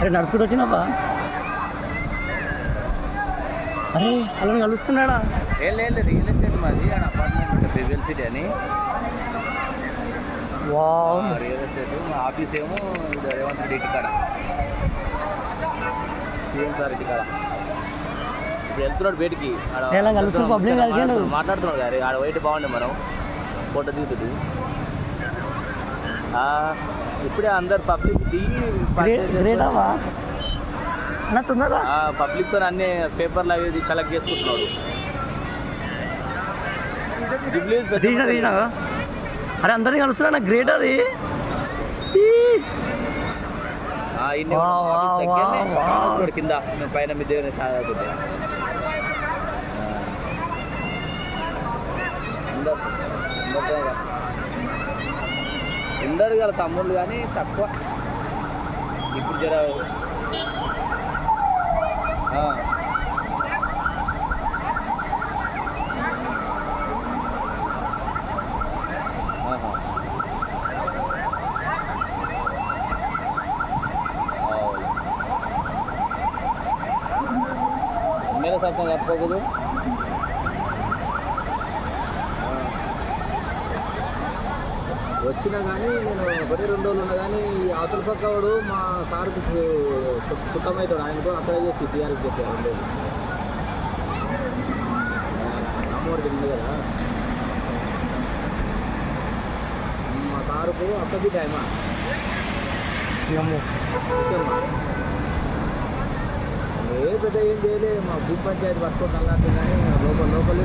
అరే నడుచుకుంటూ వచ్చినావా? అరే అలా కలుస్తున్నాడా ఏం లేదు రియల్ ఎస్టేట్ మాది. అపార్ట్మెంట్ బిబిఎల్ సిటీ అని. వావ్. Real estate. మా ఆఫీస్ ఏమో ఇది రేవంత్ రెడ్డి ఇంటి కాడ. సీఎం సార్ ఇంటి కాడ. ఇప్పుడు వెళ్తున్నాడు బయటికి. ఎలా? మాట్లాడుతున్నాడు- గారి ఆడ వైట్ బాగుండే మనం. ఫోటో దిగుతుంది. ఇప్పుడే అందరు పబ్లిక్ దిగి గ్రేటావా అన్న తొందరగా పబ్లిక్తో అన్ని పేపర్లు అవి కలెక్ట్ చేసుకుంటున్నాడు. తీసినా తీసినా అరే అందరినీ కలుస్తున్నా గ్రేట్ అది. కింద పైన మీ దేవుని సాగుతుంటా అందరు గల తమ్ముళ్ళు కానీ తక్కువ ఇప్పుడు జర ఆ. ఆహా. అవును. వచ్చినా కానీ నేను ఒకటి రెండు రోజులు ఉన్నా కానీ అవతల పక్క వాడు మా సార్కు సుఖమవుతాడు ఆయన కూడా అప్లై చేసి టీఆర్ఎస్ చెప్పారు. రెండు రోజులు ఉంది కదా. మా సారుకు అక్కడి టైమా సీఎం. ఏ పెద్ద ఏం చేయలే మా భూ పంచాయతీ పట్టుకొని అల్లాంటి కానీ లోపల లోపల